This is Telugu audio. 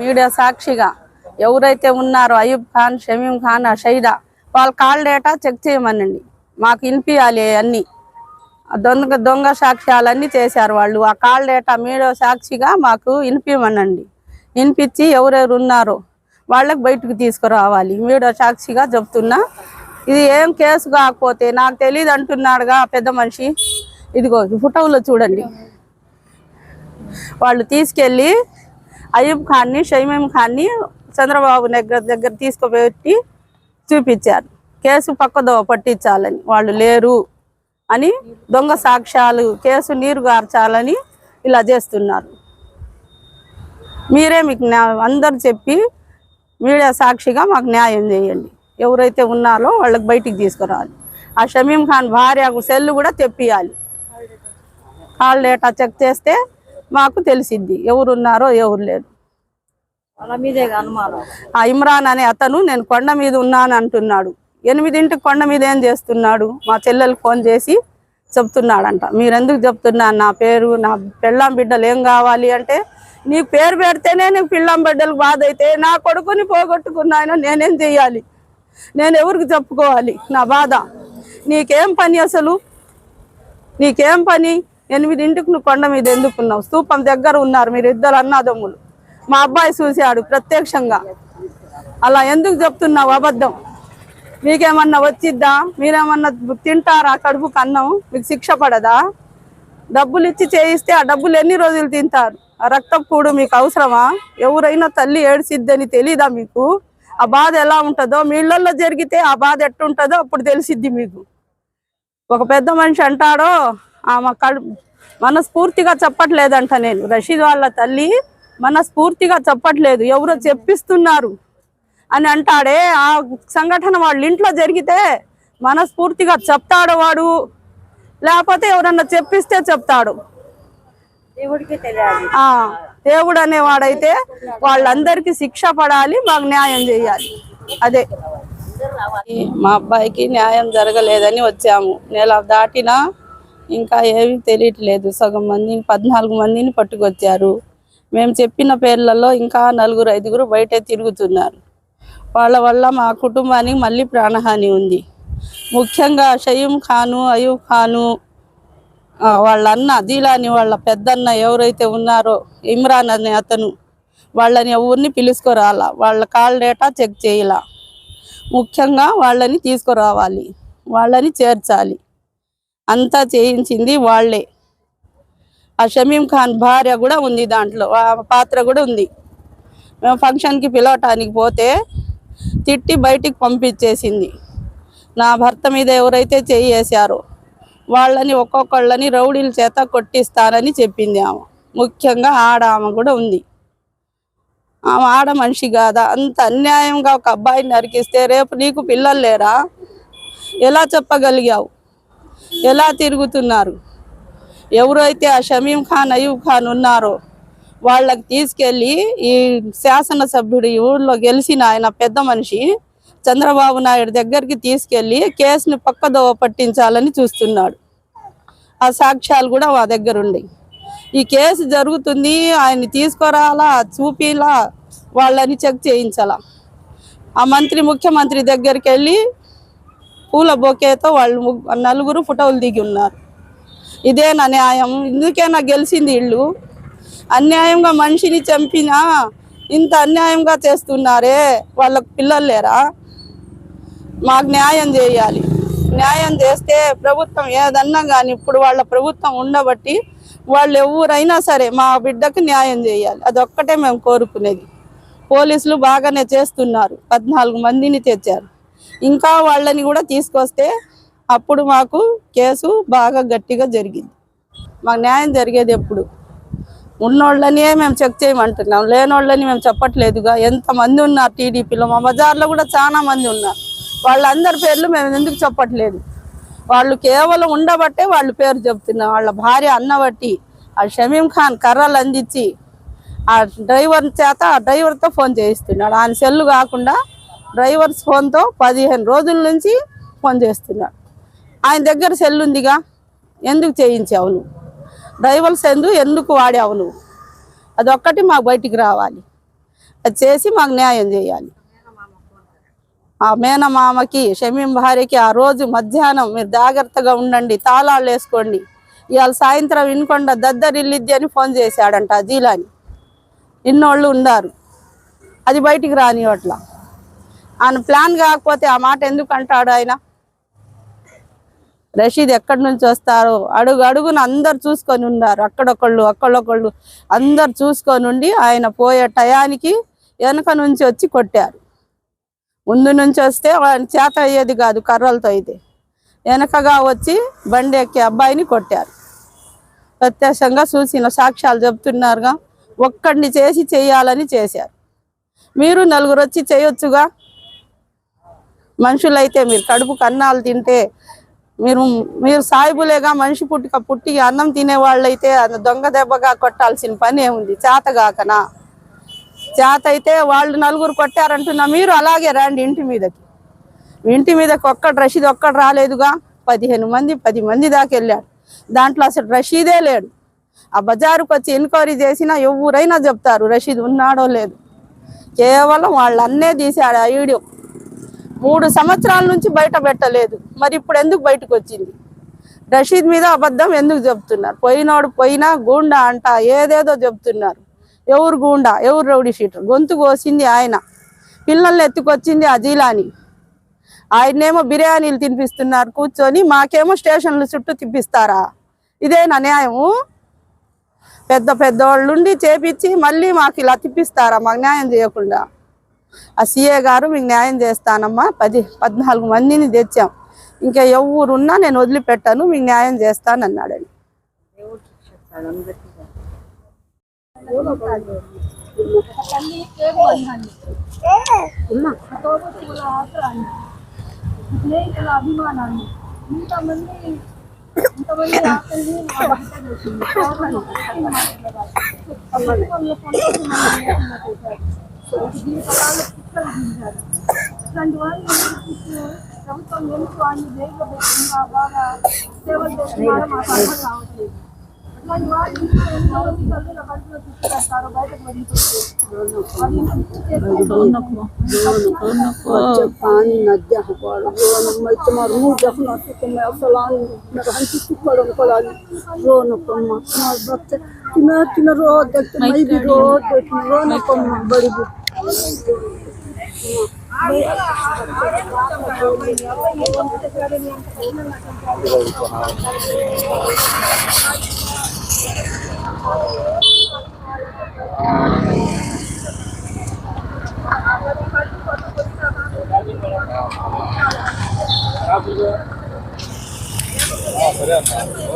మీడియా సాక్షిగా ఎవరైతే ఉన్నారో అయూబ్ ఖాన్ షమీం ఖాన్ షైదా వాళ్ళ కాల్ డేటా చెక్ చేయమనండి. మాకు వినిపించాలి అన్నీ. దొంగ దొంగ సాక్ష్యాలన్నీ చేశారు వాళ్ళు. ఆ కాల్ డేటా మీడియా సాక్షిగా మాకు వినిపించమనండి వినిపించి ఎవరెవరు ఉన్నారో వాళ్ళకి బయటకు తీసుకురావాలి. మీడియా సాక్షిగా చెప్తున్నా. ఇది ఏం కేసు కాకపోతే నాకు తెలియదు అంటున్నాడుగా పెద్ద మనిషి. ఇదిగో ఫోటోలో చూడండి. వాళ్ళు తీసుకెళ్ళి అయూబ్ ఖాన్ని షైమీం ఖాన్ని చంద్రబాబు దగ్గర దగ్గర తీసుకుపెట్టి చూపించారు. కేసు పక్కదో పట్టించాలని వాళ్ళు లేరు అని దొంగ సాక్ష్యాలు కేసు నీరు గార్చాలని ఇలా చేస్తున్నారు. మీరే మీకు అందరు చెప్పి మీడియా సాక్షిగా మాకు న్యాయం చేయండి. ఎవరైతే ఉన్నారో వాళ్ళకి బయటికి తీసుకురావాలి ఆ షమీం ఖాన్ భార్యకు సెల్లు కూడా తెప్పియాలి. కాల్ డేటా చెక్ చేస్తే మాకు తెలిసిద్ది. ఎవరు ఉన్నారో ఎవరు లేరు ఇమ్రాన్ అనే అతను నేను కొండ మీద ఉన్నాను అంటున్నాడు ఎనిమిదింటికి కొండ మీద ఏం చేస్తున్నాడు? మా చెల్లెలకు ఫోన్ చేసి చెప్తున్నాడంట. మీరెందుకు చెప్తున్నారు? నా పేరు నా పెళ్ళాం బిడ్డలు ఏం కావాలి అంటే నీ పేరు పెడితేనే నీకు పిల్లం బిడ్డలకు బాధ అయితే నా కొడుకుని పోగొట్టుకున్నాయన నేనేం చెయ్యాలి? నేను ఎవరికి చెప్పుకోవాలి? నా బాధ. నీకేం పని అసలు? నీకేం పని? ఎనిమిదింటికి నువ్వు కొండ మీద ఎందుకున్నావు స్తూపం దగ్గర ఉన్నారు మీరు ఇద్దరు అన్నదమ్ములు. మా అబ్బాయి చూశాడు ప్రత్యక్షంగా. అలా ఎందుకు చెప్తున్నావు అబద్ధం? మీకేమన్నా వచ్చిద్దా? మీరేమన్నా తింటారా కడుపుకు అన్నం మీకు శిక్ష పడదా? డబ్బులు ఇచ్చి చేయిస్తే ఆ డబ్బులు ఎన్ని రోజులు తింటారు? ఆ రక్తం కూడు మీకు అవసరమా? ఎవరైనా తల్లి ఏడ్చిద్దని తెలీదా మీకు? ఆ బాధ ఎలా ఉంటుందో? మీ జరిగితే ఆ బాధ ఎట్టుంటుందో అప్పుడు తెలిసిద్ది మీకు. ఒక పెద్ద మనిషి అంటాడో ఆమె కడు మనస్ఫూర్తిగా చెప్పట్లేదంట నేను. రషీద్ వాళ్ళ తల్లి మనస్ఫూర్తిగా చెప్పట్లేదు. ఎవరో చెప్పిస్తున్నారు అని అంటాడే ఆ సంఘటన వాళ్ళ ఇంట్లో జరిగితే మనస్ఫూర్తిగా చెప్తాడు వాడు. లేకపోతే ఎవరన్నా చెప్పిస్తే చెప్తాడు. దేవుడు అనేవాడైతే వాళ్ళందరికీ శిక్ష పడాలి మాకు న్యాయం చేయాలి. అదే. మా అబ్బాయికి న్యాయం జరగలేదని వచ్చాము. నెల దాటినా ఇంకా ఏమీ తెలియట్లేదు. సగం మందిని పద్నాలుగు మందిని పట్టుకొచ్చారు. మేము చెప్పిన పేర్లలో ఇంకా నలుగురు ఐదుగురు బయటే తిరుగుతున్నారు. వాళ్ళ వల్ల మా కుటుంబానికి మళ్ళీ ప్రాణహాని ఉంది. ముఖ్యంగా షయీం ఖాను అయూబ్ ఖాను వాళ్ళ అన్న దీలాని వాళ్ళ పెద్దన్న ఎవరైతే ఉన్నారో ఇమ్రాన్ అనే అతను వాళ్ళని ఎవరిని పిలుచుకురాలా? వాళ్ళ కాల్ డేటా చెక్ చేయాల? ముఖ్యంగా వాళ్ళని తీసుకురావాలి. వాళ్ళని చేర్చాలి. అంతా చేయించింది వాళ్ళే. ఆ షమీం ఖాన్ భార్య కూడా ఉంది దాంట్లో ఆ పాత్ర కూడా ఉంది. మేము ఫంక్షన్కి పిలవటానికి పోతే తిట్టి బయటికి పంపించేసింది. నా భర్త మీద ఎవరైతే చేయేశారో వాళ్ళని ఒక్కొక్కళ్ళని రౌడీల చేత కొట్టిస్తానని చెప్పింది ఆమె. ముఖ్యంగా ఆడ ఆమె కూడా ఉంది. ఆమె ఆడ మనిషి కాదా? అంత అన్యాయంగా ఒక అబ్బాయిని నరికిస్తే రేపు నీకు పిల్లలు లేరా? ఎలా చెప్పగలిగావు? ఎలా తిరుగుతున్నారు? ఎవరైతే ఆ షమీం ఖాన్ అయూబ్ ఖాన్ ఉన్నారో వాళ్ళకి తీసుకెళ్ళి ఈ శాసనసభ్యుడు ఈ ఊళ్ళో గెలిచిన ఆయన పెద్ద మనిషి చంద్రబాబు నాయుడు దగ్గరికి తీసుకెళ్ళి కేసుని పక్కదోవ పట్టించాలని చూస్తున్నాడు. ఆ సాక్ష్యాలు కూడా మా దగ్గర ఉన్నాయి. ఈ కేసు జరుగుతుంది ఆయన్ని తీసుకురాలా చూపిలా వాళ్ళని చెక్ చేయించాలా? ఆ మంత్రి ముఖ్యమంత్రి దగ్గరికి వెళ్ళి పూల బొకేతో వాళ్ళు నలుగురు ఫోటోలు దిగి ఉన్నారు. ఇదేనా న్యాయం? ఇందుకేనా గెలిచింది ఇల్లు అన్యాయంగా మనిషిని చంపినా ఇంత అన్యాయంగా చేస్తున్నారే? వాళ్ళకు పిల్లలు లేరా? మాకు న్యాయం చేయాలి. న్యాయం చేస్తే ప్రభుత్వం ఏదన్నా కానీ ఇప్పుడు వాళ్ళ ప్రభుత్వం ఉండబట్టి వాళ్ళు ఎవరైనా సరే మా బిడ్డకు న్యాయం చేయాలి. అదొక్కటే మేము కోరుకునేది. పోలీసులు బాగానే చేస్తున్నారు. పద్నాలుగు మందిని తెచ్చారు. ఇంకా వాళ్ళని కూడా తీసుకొస్తే అప్పుడు మాకు కేసు బాగా గట్టిగా జరిగింది. మాకు న్యాయం జరిగేది ఎప్పుడు? ఉన్నోళ్ళనే మేము చెక్ చేయమంటున్నాం. లేనోళ్ళని మేము చెప్పట్లేదుగా. ఎంతమంది ఉన్నారు టీడీపీలో? మా బజార్లో కూడా చాలా మంది ఉన్నారు. వాళ్ళందరి పేర్లు మేము ఎందుకు చెప్పట్లేదు? వాళ్ళు కేవలం ఉండబట్టే వాళ్ళ పేరు చెప్తున్నాం వాళ్ళ భార్య అన్నబట్టి ఆ షమీం ఖాన్ కర్రలు అందించి ఆ డ్రైవర్ చేత ఆ డ్రైవర్తో ఫోన్ చేయిస్తున్నాడు. ఆయన సెల్లు కాకుండా డ్రైవర్స్ ఫోన్తో పదిహేను రోజుల నుంచి ఫోన్ చేస్తున్నాడు ఆయన దగ్గర సెల్ ఉందిగా ఎందుకు చేయించావు నువ్వు? డ్రైవర్ సెందు ఎందుకు వాడావు నువ్వు? అదొక్కటి మాకు బయటికి రావాలి. అది చేసి మాకు న్యాయం చేయాలి. ఆ మేనమామకి షమీం భార్యకి ఆ రోజు మధ్యాహ్నం మీరు జాగ్రత్తగా ఉండండి తాళాలు వేసుకోండి. ఇవాళ సాయంత్రం వినకుండా దద్దరిల్లిద్ది అని ఫోన్ చేశాడంట జీలాని. ఇన్నోళ్ళు ఉన్నారు. అది బయటికి రానివట్లా ఆయన ప్లాన్ కాకపోతే ఆ మాట ఎందుకు అంటాడు ఆయన? రషీద్ ఎక్కడి నుంచి వస్తారు? అడుగు అడుగున అందరు చూసుకొని ఉన్నారు. అక్కడొకళ్ళు అక్కడొకళ్ళు అందరు చూసుకొని ఉండి ఆయన పోయే టయానికి వెనక నుంచి వచ్చి కొట్టారు. ముందు నుంచి వస్తే ఆయన చేత అయ్యేది కాదు కర్రలతో అయితే వెనకగా వచ్చి బండి ఎక్కి అబ్బాయిని కొట్టారు. ప్రత్యక్షంగా చూసిన సాక్ష్యాలు చెప్తున్నారుగా ఒక్కడిని చేసి చేయాలని చేశారు. మీరు నలుగురు వచ్చి చేయొచ్చుగా? మనుషులైతే మీరు కడుపు కన్నాలు తింటే మీరు మీరు సాయిబులేగా మనిషి పుట్టుక పుట్టి అన్నం తినేవాళ్ళైతే అది దొంగ దెబ్బగా కొట్టాల్సిన పని ఏముంది? చేతగాకనా చేత అయితే వాళ్ళు నలుగురు కొట్టారంటున్నా మీరు అలాగే రండి ఇంటి మీదకి. ఇంటి మీదకి ఒక్కడు రషీద్ ఒక్కడు రాలేదుగా? పదిహేను మంది పది మంది దాకా వెళ్ళాడు దాంట్లో అసలు రషీదే లేడు. ఆ బజారుకు వచ్చి ఎంక్వైరీ చేసినా ఎవరైనా చెప్తారు రషీద్ ఉన్నాడో లేదు. కేవలం వాళ్ళు అన్నే తీశాడు ఆ వీడియో. మూడు సంవత్సరాల నుంచి బయట పెట్టలేదు. మరి ఇప్పుడు ఎందుకు బయటకు వచ్చింది? రషీద్ మీద అబద్ధం ఎందుకు చెప్తున్నారు? పోయినోడు పోయినా గూండా అంట ఏదేదో చెప్తున్నారు. ఎవరు గూండా? ఎవరు రౌడీ షీటర్? గొంతు కోసింది ఆయన. పిల్లల్ని ఎత్తుకొచ్చింది అజీలాని. జీలాని ఆయన్నేమో బిర్యానీలు తినిపిస్తున్నారు కూర్చొని మాకేమో స్టేషన్లు చుట్టూ తిప్పిస్తారా? ఇదేనా న్యాయము? పెద్ద పెద్దవాళ్ళుండి చేపించి మళ్ళీ మాకు ఇలా తిప్పిస్తారా? మాకు న్యాయం చేయకుండా. ఆ సీఏ గారు మీకు న్యాయం చేస్తానమ్మా. పది పద్నాలుగు మందిని తెచ్చాం. ఇంకా ఎవరున్నా నేను వదిలిపెట్టాను మీకు న్యాయం చేస్తానన్నాడని దేవుడు స్నేహితుల అభిమానాన్ని ఇంతమంది ఇంతమంది చేసింది కేవలం ఆ కుటుంబంలో సంతోషమైన లేకుండా చేశారు జీవితకాలం పిక్కలు దించారు ఇట్లాంటి వాళ్ళు ప్రభుత్వం ఎందుకు వాడిని జైల్లో పెట్టిందా బాగా సేవలు చేస్తున్నారో మాకు అర్థం కావట్లేదు ఇట్లాంటి వాళ్ళు ఇంకా ఎన్నో మంది తల్లుల కడుపులో తీసుకెళ్తారో బయటకు వదిలిపెట్టి వాళ్ళు ఇంటికి पानी नद्या हमारा जो मैं तुम्हारा मुंह देखना तो तुम्हें फलान मेरा हंसी सुखड़ पड़ा रो न कम्मा तुम्हारे बच्चे तुम्हें तुम्हें रो देखते मैं भी रो देखती रो न कम्मा बड़ी भी సరే అన్న ఓకే అన్న